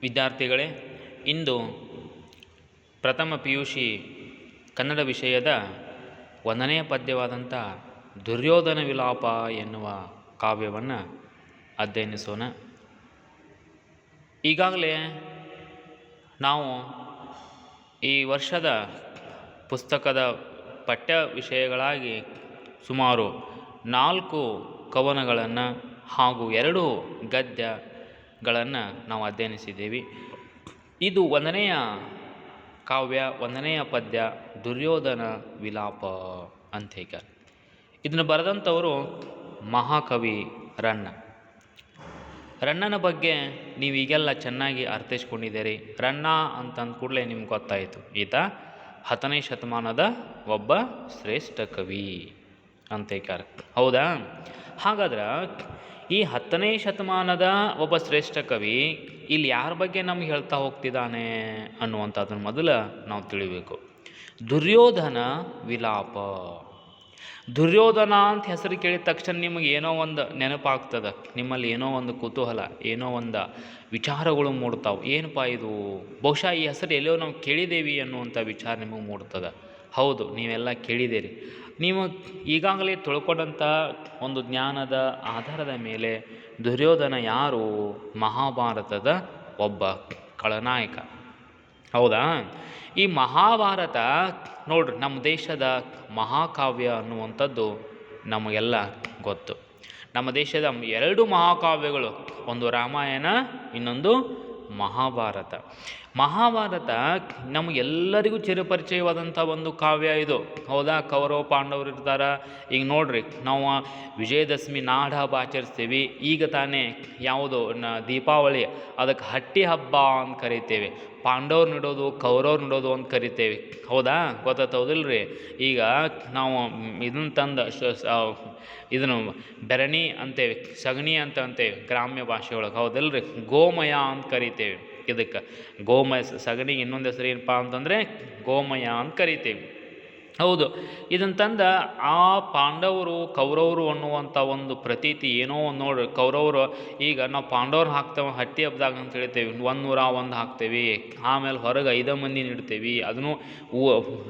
ವಿದ್ಯಾರ್ಥಿಗಳೇ, ಇಂದು ಪ್ರಥಮ P U C Kannada ವಿಷಯದ ಒಂದನೇ ಪದ್ಯವಾದಂಥ ದುರ್ಯೋಧನ ವಿಲಾಪ ಎನ್ನುವ ಕಾವ್ಯವನ್ನು ಅಧ್ಯಯನಿಸೋಣ. ಈಗಾಗಲೇ ನಾವು ಈ ವರ್ಷದ ಪುಸ್ತಕದ ಪಠ್ಯ ವಿಷಯಗಳಾಗಿ ಸುಮಾರು ನಾಲ್ಕು ಕವನಗಳನ್ನು ಹಾಗೂ ಎರಡು ಗದ್ಯಗಳನ್ನು ನಾವು ಅಧ್ಯಯನಿಸಿದ್ದೀವಿ. ಇದು ಒಂದನೆಯ ಕಾವ್ಯ, ಒಂದನೆಯ ಪದ್ಯ, ದುರ್ಯೋಧನ ವಿಲಾಪ ಈಗ ಇದನ್ನು ಬರೆದಂಥವರು ಮಹಾಕವಿ ರಣ್ಣ ರಣ್ಣನ ಬಗ್ಗೆ ನೀವು ಈಗೆಲ್ಲ ಚೆನ್ನಾಗಿ ಅರ್ಥೈಸ್ಕೊಂಡಿದ್ದೀರಿ. ರಣ್ಣ ಅಂತಂದ ಕೂಡಲೇ ನಿಮ್ಗೆ ಗೊತ್ತಾಯಿತು. ಈತ ಹತ್ತನೇ ಶತಮಾನದ ಒಬ್ಬ ಶ್ರೇಷ್ಠ ಕವಿ ಅಂತ ಹೇಳ್ತಾರೆ ಹೌದಾ? ಹಾಗಾದ್ರೆ ಈ ಹತ್ತನೇ ಶತಮಾನದ ಒಬ್ಬ ಶ್ರೇಷ್ಠ ಕವಿ ಇಲ್ಲಿ ಯಾರ ಬಗ್ಗೆ ನಮ್ಗೆ ಹೇಳ್ತಾ ಹೋಗ್ತಿದ್ದಾನೆ ಅನ್ನುವಂಥದ್ದನ್ನು ಮೊದಲು ನಾವು ತಿಳಿಬೇಕು. ದುರ್ಯೋಧನ ವಿಲಾಪ. ದುರ್ಯೋಧನ ಅಂತ ಹೆಸರು ಕೇಳಿದ ತಕ್ಷಣ ನಿಮಗೆ ಏನೋ ಒಂದು ನೆನಪಾಗ್ತದೆ, ನಿಮ್ಮಲ್ಲಿ ಏನೋ ಒಂದು ಕುತೂಹಲ, ಏನೋ ಒಂದು ವಿಚಾರಗಳು ಮೂಡ್ತಾವೆ. ಏನಪ್ಪ ಇದು? ಬಹುಶಃ ಈ ಹೆಸರು ಎಲ್ಲೋ ನಾವು ಕೇಳಿದ್ದೇವೆ ಅನ್ನುವಂಥ ವಿಚಾರ ನಿಮಗೆ ಮೂಡ್ತದೆ. ಹೌದು, ನೀವೆಲ್ಲ ಕೇಳಿದ್ದೀರಿ. ನೀವು ಈಗಾಗಲೇ ತಿಳ್ಕೊಂಡಂಥ ಒಂದು ಜ್ಞಾನದ ಆಧಾರದ ಮೇಲೆ ದುರ್ಯೋಧನ ಯಾರು? ಮಹಾಭಾರತದ ಒಬ್ಬ ಖಳನಾಯಕ. ಹೌದಾ? ಈ ಮಹಾಭಾರತ ನೋಡ್ರಿ, ನಮ್ಮ ದೇಶದ ಮಹಾಕಾವ್ಯ ಅನ್ನುವಂಥದ್ದು ನಮಗೆಲ್ಲ ಗೊತ್ತು. ನಮ್ಮ ದೇಶದ ಎರಡು ಮಹಾಕಾವ್ಯಗಳು, ಒಂದು ರಾಮಾಯಣ, ಇನ್ನೊಂದು ಮಹಾಭಾರತ. ಮಹಾಭಾರತ ನಮಗೆಲ್ಲರಿಗೂ ಚಿರಪರಿಚಯವಾದಂಥ ಒಂದು ಕಾವ್ಯ ಇದು. ಹೌದಾ? ಕೌರವ ಪಾಂಡವರು ಇರ್ತಾರೆ. ಈಗ ನೋಡ್ರಿ, ನಾವು ವಿಜಯದಶಮಿ ನಾಡ ಹಬ್ಬ ಆಚರಿಸ್ತೀವಿ. ಈಗ ತಾನೇ ಯಾವುದು? ನ ದೀಪಾವಳಿ. ಅದಕ್ಕೆ ಹಟ್ಟಿ ಹಬ್ಬ ಅಂತ ಕರಿತೇವೆ. ಪಾಂಡವ್ರು ನೆಡೋದು, ಕೌರವ್ರು ನೆಡೋದು ಅಂತ ಕರಿತೇವೆ. ಹೌದಾ? ಗೊತ್ತಾಯ್ತು ಹೌದಿಲ್ರಿ ಈಗ ನಾವು ಇದನ್ನು ತಂದು ಇದನ್ನು ಬೆರಣಿ ಅಂತೇವೆ, ಸಗಣಿ ಅಂತ ಅಂತೇವೆ, ಗ್ರಾಮ್ಯ ಭಾಷೆ ಒಳಗೆ ಹೌದಲ್ರಿ? ಗೋಮಯ ಅಂತ ಕರಿತೇವೆ. ಇದಕ್ಕೆ. ಗೋಮಯ ಸಗಣಿಗೆ ಇನ್ನೊಂದು ಹೆಸರು ಏನಪ್ಪ ಅಂತಂದರೆ ಗೋಮಯ ಅಂತ ಕರಿತೇವೆ. ಹೌದು. ಇದನ್ನು ತಂದ ಆ ಪಾಂಡವರು, ಕೌರವರು ಅನ್ನುವಂಥ ಒಂದು ಪ್ರತೀತಿ ಏನೋ ಒಂದು ನೋಡ್ರಿ ಕೌರವರು, ಈಗ ನಾವು ಪಾಂಡವ್ರು ಹಾಕ್ತೇವೆ ಹಟ್ಟಿ ಹಬ್ಬದಾಗ ಅಂತ ಹೇಳ್ತೇವೆ. ಒಂದು ನೂರ ಒಂದು ಹಾಕ್ತೇವೆ. ಆಮೇಲೆ ಹೊರಗೆ ಐದು ಮಂದಿ ಇಡ್ತೇವೆ ಅದನ್ನು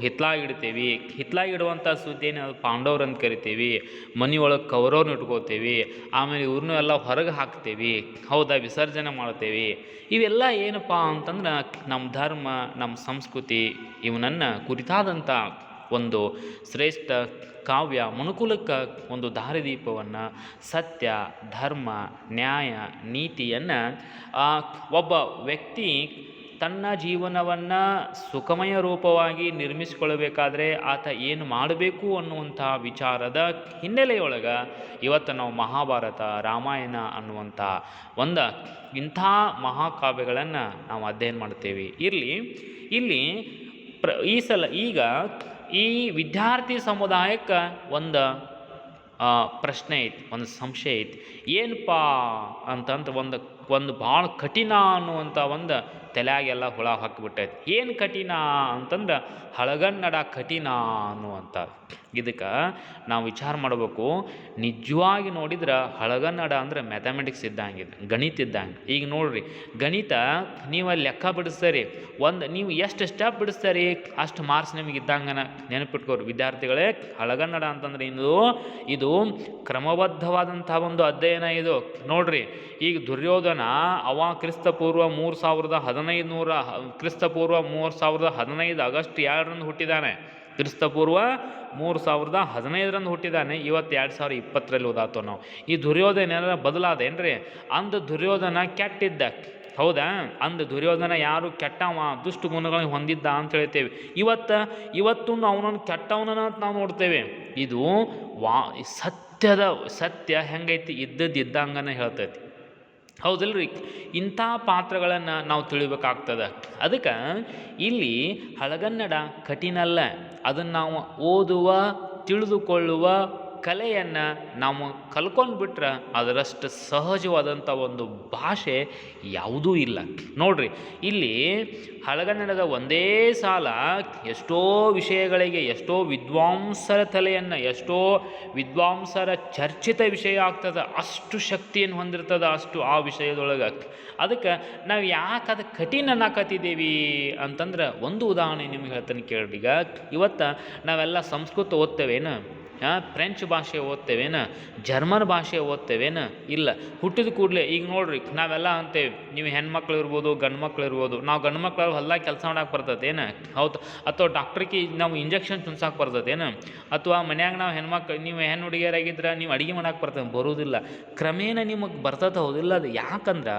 ಹಿತ್ಲಾಗಿ ಇಡ್ತೇವೆ. ಹಿತ್ಲಾಗಿ ಇಡುವಂಥ ಸುದ್ದಿ ಏನು ಅದು? ಪಾಂಡವ್ರು ಅಂತ ಕರಿತೀವಿ. ಮನೆಯೊಳಗೆ ಕೌರವ್ರನ್ನ ಇಟ್ಕೋತೇವೆ. ಆಮೇಲೆ ಇವ್ರನ್ನೂ ಎಲ್ಲ ಹೊರಗೆ ಹಾಕ್ತೇವೆ. ಹೌದಾ? ವಿಸರ್ಜನೆ ಮಾಡ್ತೇವೆ. ಇವೆಲ್ಲ ಏನಪ್ಪ ಅಂತಂದ್ರೆ ನಮ್ಮ ಧರ್ಮ ನಮ್ಮ ಸಂಸ್ಕೃತಿ, ಇವನನ್ನು ಕುರಿತಾದಂಥ ಒಂದು ಶ್ರೇಷ್ಠ ಕಾವ್ಯ ಮನುಕುಲಕ್ಕೆ ಒಂದು ದಾರಿದೀಪವನ್ನು ಸತ್ಯ, ಧರ್ಮ, ನ್ಯಾಯ, ನೀತಿಯನ್ನು ಒಬ್ಬ ವ್ಯಕ್ತಿ ತನ್ನ ಜೀವನವನ್ನು ಸುಖಮಯ ರೂಪವಾಗಿ ನಿರ್ಮಿಸಿಕೊಳ್ಳಬೇಕಾದ್ರೆ ಆತ ಏನು ಮಾಡಬೇಕು ಅನ್ನುವಂಥ ವಿಚಾರದ ಹಿನ್ನೆಲೆಯೊಳಗೆ ಇವತ್ತು ನಾವು ಮಹಾಭಾರತ, ರಾಮಾಯಣ ಅನ್ನುವಂಥ ಒಂದು ಇಂಥ ಮಹಾಕಾವ್ಯಗಳನ್ನು ನಾವು ಅಧ್ಯಯನ ಮಾಡ್ತೇವೆ. ಇರಲಿ, ಇಲ್ಲಿ ಪ್ರ ಈ ಸಲ ಈಗ ಈ ವಿದ್ಯಾರ್ಥಿ ಸಮುದಾಯಕ್ಕೆ ಒಂದು ಪ್ರಶ್ನೆ ಐತಿ, ಒಂದು ಸಂಶಯ ಐತಿ. ಏನಪ್ಪ ಅಂತಂತ ಒಂದು ಒಂದು ಭಾಳ ಕಠಿಣ ಅನ್ನುವಂಥ ಒಂದು ತಲೆಯಾಗೆಲ್ಲ ಹುಳ ಹಾಕಿಬಿಟ್ಟೈತಿ. ಏನು ಕಠಿಣ ಅಂತಂದ್ರೆ ಹಳಗನ್ನಡ ಕಠಿಣ ಅನ್ನುವಂಥ ಇದಕ್ಕೆ ನಾವು ವಿಚಾರ ಮಾಡಬೇಕು. ನಿಜವಾಗಿ ನೋಡಿದ್ರೆ ಹಳಗನ್ನಡ ಅಂದರೆ ಮ್ಯಾಥಮೆಟಿಕ್ಸ್ ಇದ್ದಂಗೆ ಇದು, ಗಣಿತ ಇದ್ದಂಗೆ. ಈಗ ನೋಡ್ರಿ, ಗಣಿತ ನೀವು ಅಲ್ಲಿ ಲೆಕ್ಕ ಬಿಡಿಸ್ತೀರಿ, ಒಂದು ನೀವು ಎಷ್ಟು ಸ್ಟೆಪ್ ಬಿಡಿಸ್ತೀರಿ, ಅಷ್ಟು ಮಾರ್ಕ್ಸ್ ನಿಮಗೆ ಇದ್ದಂಗೆ ನೆನಪಿಟ್ಕೋರು. ವಿದ್ಯಾರ್ಥಿಗಳೇ, ಹಳಗನ್ನಡ ಅಂತಂದ್ರೆ ಇದು ಇದು ಕ್ರಮಬದ್ಧವಾದಂಥ ಒಂದು ಅಧ್ಯಯನ ಇದು. ನೋಡ್ರಿ, ಈಗ ದುರ್ಯೋಧನ ಅವ ಕ್ರಿಸ್ತಪೂರ್ವ ಮೂರು ಸಾವಿರದ ಹದಿನೈದು ನೂರ ಕ್ರಿಸ್ತಪೂರ್ವ ಮೂರು ಸಾವಿರದ ಹದಿನೈದು ಆಗಸ್ಟ್ ಎರಡರಂದು ಹುಟ್ಟಿದ್ದಾನೆ ಕ್ರಿಸ್ತಪೂರ್ವ ಮೂರು ಸಾವಿರದ ಹದಿನೈದರಂದು ಹುಟ್ಟಿದ್ದಾನೆ ಇವತ್ತು ಎರಡು ಸಾವಿರ ಇಪ್ಪತ್ತರಲ್ಲಿ ಓದಾತೋ ನಾವು ಈ ದುರ್ಯೋಧನ ಏನಾರ? ಬದಲಾದೇನ್ರಿ ಅಂದ ದುರ್ಯೋಧನ ಕೆಟ್ಟಿದ್ದ. ಹೌದಾ? ಅಂದ ದುರ್ಯೋಧನ ಯಾರು ಕೆಟ್ಟವ? ದುಷ್ಟು ಗುಣಗಳನ್ನು ಹೊಂದಿದ್ದ ಅಂತ ಹೇಳ್ತೇವೆ. ಇವತ್ತು ಇವತ್ತು ಅವನನ್ನು ಕೆಟ್ಟವನ ಅಂತ ನಾವು ನೋಡ್ತೇವೆ. ಇದು ವಾ ಸತ್ಯದ, ಸತ್ಯ ಹೆಂಗೈತಿ? ಇದ್ದದ್ದು ಇದ್ದಂಗನೇ ಹೇಳ್ತೈತಿ. ಹೌದಲ್ರಿ? ಇಂಥ ಪಾತ್ರಗಳನ್ನು ನಾವು ತಿಳಿಬೇಕಾಗ್ತದೆ. ಅದಕ್ಕೆ ಇಲ್ಲಿ ಹಳಗನ್ನಡ ಕಠಿಣ ಅಲ್ಲ ಅದನ್ನು ನಾವು ಓದುವ ತಿಳಿದುಕೊಳ್ಳುವ ಕಲೆಯನ್ನು ನಾವು ಕಲ್ಕೊಂಡು ಬಿಟ್ರೆ ಅದರಷ್ಟು ಸಹಜವಾದಂಥ ಒಂದು ಭಾಷೆ ಯಾವುದೂ ಇಲ್ಲ. ನೋಡ್ರಿ, ಇಲ್ಲಿ ಹಳಗನ್ನಡದ ಒಂದೇ ಸಾಲ ಎಷ್ಟೋ ವಿಷಯಗಳಿಗೆ, ಎಷ್ಟೋ ವಿದ್ವಾಂಸರ ತಲೆಯನ್ನು, ಎಷ್ಟೋ ವಿದ್ವಾಂಸರ ಚರ್ಚಿತ ವಿಷಯ ಆಗ್ತದೆ, ಅಷ್ಟು ಶಕ್ತಿಯನ್ನು ಹೊಂದಿರ್ತದೆ, ಅಷ್ಟು ಆ ವಿಷಯದೊಳಗೆ. ಅದಕ್ಕೆ ನಾವು ಯಾಕೆ ಅದು ಕಠಿಣ ಅನ್ನಕತ್ತಿದ್ದೀವಿ ಅಂತಂದ್ರೆ ಒಂದು ಉದಾಹರಣೆ ನಿಮ್ಗೆ ಹೇಳ್ತಾನೆ ಕೇಳ್ರಿ. ಈಗ ಇವತ್ತು ನಾವೆಲ್ಲ ಸಂಸ್ಕೃತ ಓದ್ತೇವೇನು ಫ್ರೆಂಚ್ ಭಾಷೆ ಓದ್ತೇವೇನ? ಜರ್ಮನ್ ಭಾಷೆ ಓದ್ತೇವೇನ? ಇಲ್ಲ. ಹುಟ್ಟಿದ ಕೂಡಲೇ, ಈಗ ನೋಡ್ರಿ, ನಾವೆಲ್ಲ ಅಂತೇವೆ. ನೀವು ಹೆಣ್ಮಕ್ಳು ಇರ್ಬೋದು ಗಂಡು ಮಕ್ಳು ಇರ್ಬೋದು. ನಾವು ಗಂಡು ಮಕ್ಳು ಹೊಲ್ದಾಗ ಕೆಲಸ ಮಾಡಕ್ಕೆ ಬರ್ತದೇನು? ಹೌದು. ಅಥವಾ ಡಾಕ್ಟ್ರಿಗೆ ನಾವು ಇಂಜೆಕ್ಷನ್ ತುನ್ಸಕ್ಕೆ ಬರ್ತದೇನು? ಅಥವಾ ಮನ್ಯಾಗ ನಾವು ಹೆಣ್ಮಕ್ಳು, ನೀವು ಹೆಣ್ಣು ಹುಡುಗಿಯರಾಗಿದ್ರೆ ನೀವು ಅಡುಗೆ ಮಾಡಕ್ಕೆ ಬರ್ತದೆ ಬರೋದಿಲ್ಲ. ಕ್ರಮೇಣ ನಿಮಗೆ ಬರ್ತದ ಹೌದಿಲ್ಲ ಅದು. ಯಾಕಂದ್ರೆ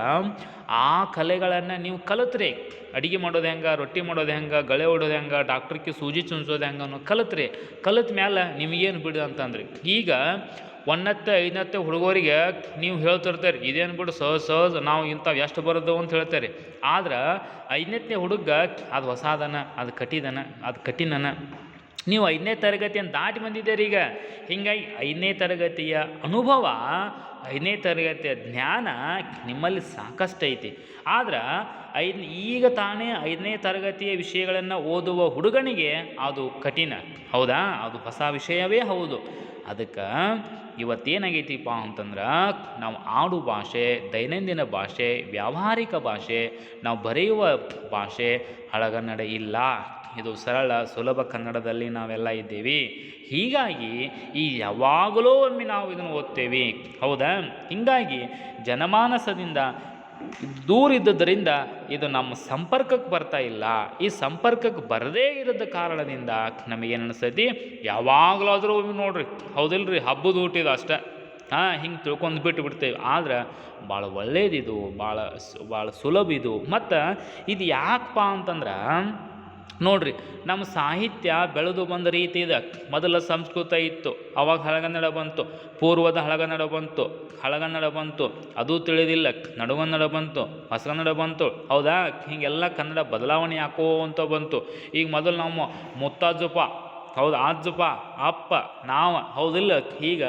ಆ ಕಲೆಗಳನ್ನು ನೀವು ಕಲಿತ್ರಿ. ಅಡುಗೆ ಮಾಡೋದು ಹೆಂಗೆ, ರೊಟ್ಟಿ ಮಾಡೋದು ಹೆಂಗೆ, ಗಳೆ ಹೊಡೋದು ಹೆಂಗೆ, ಡಾಕ್ಟ್ರಿಗೆ ಸೂಜಿ ಚುಂಚೋದು ಹೆಂಗೆ ಅನ್ನೋ ಕಲಿತ್ರಿ. ಕಲಿತ ಮ್ಯಾಲೆ ನಿಮಗೇನು ಬಿಡು ಅಂತಂದ್ರಿ. ಈಗ ಒಂದತ್ತೆ, ಐದತ್ತೆ ಹುಡುಗರಿಗೆ ನೀವು ಹೇಳ್ತಿರ್ತೀರಿ, ಇದೇನು ಬಿಡು, ಸಹಜ ಸಹಜ, ನಾವು ಇಂಥವು ಎಷ್ಟು ಬರೋದು ಅಂತ ಹೇಳ್ತಾರೆ. ಆದ್ರೆ ಐದನೇತ್ತನೇ ಹುಡುಗ, ಅದು ಹೊಸಾದನ, ಅದು ಕಟ್ಟಿದನ, ಅದು ಕಠಿಣನ ನೀವು ಐದನೇ ತರಗತಿಯನ್ನು ದಾಟಿ ಬಂದಿದ್ದೀರಿ ಈಗ. ಹೀಗಾಗಿ ಐದನೇ ತರಗತಿಯ ಅನುಭವ, ಐದನೇ ತರಗತಿಯ ಜ್ಞಾನ ನಿಮ್ಮಲ್ಲಿ ಸಾಕಷ್ಟು ಐತಿ. ಆದ್ರೆ ಐದು, ಈಗ ತಾನೇ ಐದನೇ ತರಗತಿಯ ವಿಷಯಗಳನ್ನು ಓದುವ ಹುಡುಗನಿಗೆ ಅದು ಕಠಿಣ. ಹೌದಾ? ಅದು ಹೊಸ ವಿಷಯವೇ ಹೌದು. ಅದಕ್ಕೆ ಇವತ್ತೇನಾಗೈತಿಪ್ಪ ಅಂತಂದ್ರೆ, ನಾವು ಆಡು ಭಾಷೆ, ದೈನಂದಿನ ಭಾಷೆ, ವ್ಯಾವಹಾರಿಕ ಭಾಷೆ, ನಾವು ಬರೆಯುವ ಭಾಷೆ ಹಳಗನ್ನಡ ಇಲ್ಲ. ಇದು ಸರಳ ಸುಲಭ ಕನ್ನಡದಲ್ಲಿ ನಾವೆಲ್ಲ ಇದ್ದೀವಿ. ಹೀಗಾಗಿ ಈ ಯಾವಾಗಲೂ ಒಮ್ಮೆ ನಾವು ಇದನ್ನು ಓದ್ತೇವೆ. ಹೌದಾ? ಹೀಗಾಗಿ ಜನಮಾನಸದಿಂದ ದೂರ ಇದ್ದದರಿಂದ ಇದು ನಮ್ಮ ಸಂಪರ್ಕಕ್ಕೆ ಬರ್ತಾ ಇಲ್ಲ. ಈ ಸಂಪರ್ಕಕ್ಕೆ ಬರದೇ ಇರೋದ ಕಾರಣದಿಂದ ನಮಗೇನು ಅನಿಸ್ತೈತಿ ಯಾವಾಗಲಾದರೂ ಒಮ್ಮೆ ನೋಡ್ರಿ, ಹೌದಿಲ್ರಿ? ಹಬ್ಬದ ಊಟಿದು ಅಷ್ಟೇ. ಹಾಂ, ಹಿಂಗೆ ತಿಳ್ಕೊಂಡು ಬಿಟ್ಟು ಬಿಡ್ತೇವೆ ಆದ್ರೆ ಭಾಳ ಒಳ್ಳೇದಿದು, ಭಾಳ ಭಾಳ ಸುಲಭ ಇದು. ಮತ್ತು ಇದು ಯಾಕಪ್ಪ ಅಂತಂದ್ರೆ ನೋಡ್ರಿ, ನಮ್ಮ ಸಾಹಿತ್ಯ ಬೆಳೆದು ಬಂದ ರೀತಿ ಇದೆ. ಮೊದಲ ಸಂಸ್ಕೃತ ಇತ್ತು, ಅವಾಗ ಹಳಗನ್ನಡ ಬಂತು, ಪೂರ್ವದ ಹಳಗನ್ನಡ ಬಂತು ಹಳಗನ್ನಡ ಬಂತು, ಅದು ತಿಳಿದಿಲ್ಲ, ನಡುಗನ್ನಡ ಬಂತು, ಹೊಸಗನ್ನಡ ಬಂತು, ಹೌದಾ? ಹೀಗೆಲ್ಲ ಕನ್ನಡ ಬದಲಾವಣೆ ಅಂತ ಬಂತು. ಈಗ ಮೊದಲು ನಮ್ಮ ಮುತ್ತಾಜಪ್ಪ ಹೌದು ಅಜ್ಜಪ್ಪ ಅಪ್ಪ, ನಾವ, ಹೌದಿಲ್ಲ ಈಗ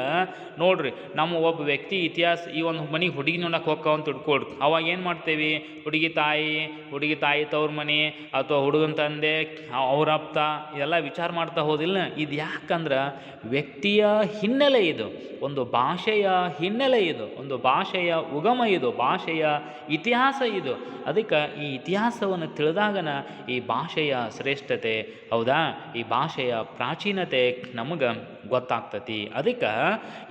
ನೋಡ್ರಿ, ನಮ್ಮ ಒಬ್ಬ ವ್ಯಕ್ತಿ ಇತಿಹಾಸ, ಈ ಒಂದು ಮನೆಗೆ ಹುಡುಗಿ ನೋಡಕ್ಕೆ ಅಂತ ತಿಳ್ಕೊಳ್ರಿ ಅವಾಗ ಏನು ಮಾಡ್ತೇವೆ? ಹುಡುಗಿ ತಾಯಿ ಹುಡುಗಿ ತಾಯಿ ತವ್ರ ಮನೆ, ಅಥವಾ ಹುಡುಗನ ತಂದೆ, ಅವ್ರ ಅಪ್ತ ಇದೆಲ್ಲ ವಿಚಾರ ಮಾಡ್ತಾ ಹೋದಿಲ್ಲ. ಇದು ಯಾಕಂದ್ರೆ ವ್ಯಕ್ತಿಯ ಹಿನ್ನೆಲೆ ಇದು, ಒಂದು ಭಾಷೆಯ ಹಿನ್ನೆಲೆ ಇದು, ಒಂದು ಭಾಷೆಯ ಉಗಮ ಇದು, ಭಾಷೆಯ ಇತಿಹಾಸ ಇದು. ಅದಕ್ಕೆ ಈ ಇತಿಹಾಸವನ್ನು ತಿಳಿದಾಗನ ಈ ಭಾಷೆಯ ಶ್ರೇಷ್ಠತೆ, ಹೌದಾ? ಈ ಭಾಷೆಯ ಪ್ರಾಚೀನತೆ ನಮಗೆ ಗೊತ್ತಾಗ್ತತಿ. ಅದಕ್ಕೆ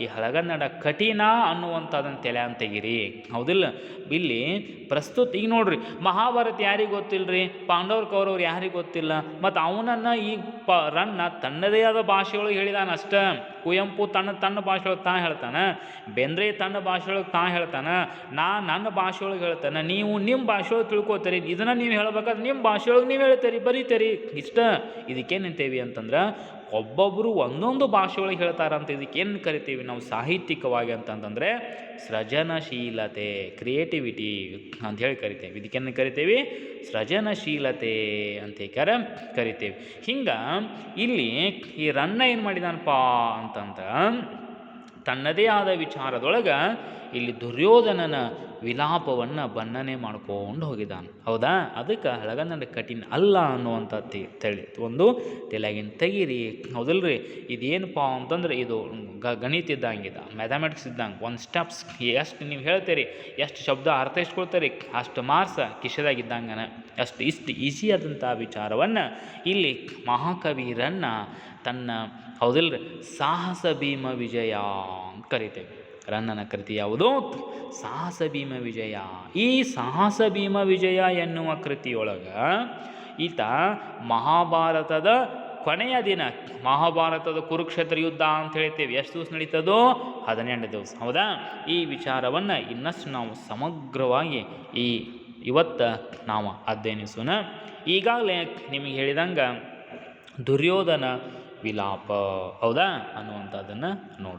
ಈ ಹಳಗನ್ನಡ ಕಠಿಣ ಅನ್ನುವಂಥದ್ದನ್ನು ತೆಲೆ ಅಂತ ತೆಗಿರಿ ಹೌದಿಲ್ಲ? ಇಲ್ಲಿ ಪ್ರಸ್ತುತ ಈಗ ನೋಡ್ರಿ, ಮಹಾಭಾರತ ಯಾರಿಗೆ ಗೊತ್ತಿಲ್ಲರಿ ಪಾಂಡವ್ರ ಕೌರವ್ರು ಯಾರಿಗೆ ಗೊತ್ತಿಲ್ಲ? ಮತ್ತು ಅವನನ್ನು ಈ ಪ ರನ್ನ ತನ್ನದೇ ಆದ ಭಾಷೆಯೊಳಗೆ ಹೇಳಿದಾನ ಅಷ್ಟೇ. ಕುವೆಂಪು ತನ್ನ ತನ್ನ ಭಾಷೆಯೊಳಗೆ ತಾ ಹೇಳ್ತಾನೆ. ಬೆಂದ್ರೆ ತನ್ನ ಭಾಷೆಯೊಳಗೆ ತಾ ಹೇಳ್ತಾನೆ. ನಾ ನನ್ನ ಭಾಷೆಯೊಳಗೆ ಹೇಳ್ತಾನೆ. ನೀವು ನಿಮ್ಮ ಭಾಷೆಯೊಳಗೆ ತಿಳ್ಕೊತೀರಿ. ಇದನ್ನು ನೀವು ಹೇಳ್ಬೇಕಾದ್ರೆ ನಿಮ್ಮ ಭಾಷೆಯೊಳಗೆ ನೀವು ಹೇಳ್ತೀರಿ, ಬರೀತೀರಿ. ಇಷ್ಟ? ಇದಕ್ಕೇನಂತೇವಿ ಅಂತಂದ್ರೆ ಒಬ್ಬೊಬ್ಬರು ಒಂದೊಂದು ಭಾಷೆಯೊಳಗೆ ಹೇಳ್ತಾರಂತ ಇದಕ್ಕೇನು ಕರಿತೀವಿ ನಾವು ಸಾಹಿತ್ಯಿಕವಾಗಿ ಅಂತಂತಂದರೆ ಸೃಜನಶೀಲತೆ ಕ್ರಿಯೇಟಿವಿಟಿ ಅಂತ ಹೇಳಿ ಕರಿತೇವೆ. ಇದಕ್ಕೇನು ಕರಿತೇವೆ? ಸೃಜನಶೀಲತೆ ಅಂತ ಕರ ಕರಿತೇವೆ. ಹಿಂಗೆ ಇಲ್ಲಿ ಈ ರನ್ನ ಏನು ಮಾಡಿದಾನಪ್ಪ ಅಂತಂದ್ರೆ ತನ್ನದೇ ಆದ ವಿಚಾರದೊಳಗೆ ಇಲ್ಲಿ ದುರ್ಯೋಧನನ ವಿಲಾಪವನ್ನು ಬಣ್ಣನೆ ಮಾಡ್ಕೊಂಡು ಹೋಗಿದ್ದಾನೆ. ಹೌದಾ? ಅದಕ್ಕೆ ಹಳಗನ್ನಡ ಕಠಿಣ ಅಲ್ಲ ಅನ್ನುವಂಥ ತಿ, ತಳಿ, ಒಂದು ತಲೆಗಿನ ತೆಗೀರಿ. ಹೌದಲ್ರಿ? ಇದೇನಪ್ಪ ಅಂತಂದ್ರೆ ಇದು ಗ, ಗಣಿತ ಇದ್ದಂಗಿದೆ ಮ್ಯಾಥಮೆಟಿಕ್ಸ್ ಇದ್ದಂಗೆ. ಒಂದು ಸ್ಟೆಪ್ಸ್ ಎಷ್ಟು ನೀವು ಹೇಳ್ತೀರಿ, ಎಷ್ಟು ಶಬ್ದ ಅರ್ಥೈಸ್ಕೊಳ್ತೀರಿ ಅಷ್ಟು ಮಾರ್ಸ ಕಿಶದಾಗಿದ್ದಂಗನ, ಅಷ್ಟು ಇಷ್ಟು ಈಸಿಯಾದಂಥ ವಿಚಾರವನ್ನು ಇಲ್ಲಿ ಮಹಾಕವೀರನ್ನು ತನ್ನ, ಹೌದಿಲ್ರಿ, ಸಾಹಸ ಭೀಮ ವಿಜಯ ಅಂತ ಕರಿತೇವೆ. ರನ್ನನ ಕೃತಿ ಯಾವುದು? ಸಾಹಸ ಭೀಮ ವಿಜಯ. ಈ ಸಾಹಸ ಭೀಮ ವಿಜಯ ಎನ್ನುವ ಕೃತಿಯೊಳಗೆ ಈತ ಮಹಾಭಾರತದ ಕೊನೆಯ ದಿನ, ಮಹಾಭಾರತದ ಕುರುಕ್ಷೇತ್ರ ಯುದ್ಧ ಅಂತ ಹೇಳ್ತೇವೆ. ಎಷ್ಟು ದಿವಸ ನಡೀತದೋ? ಹದಿನೆಂಟು ದಿವಸ. ಹೌದಾ? ಈ ವಿಚಾರವನ್ನು ಇನ್ನಷ್ಟು ನಾವು ಸಮಗ್ರವಾಗಿ ಈ ಇವತ್ತು ನಾವು ಅಧ್ಯಯನಿಸೋಣ. ಈಗಾಗಲೇ ನಿಮಗೆ ಹೇಳಿದಂಗೆ ದುರ್ಯೋಧನ ವಿಲಾಪ. ಹೌದಾ? ಅನ್ನುವಂಥದ್ದನ್ನು ನೋಡ್ರಿ.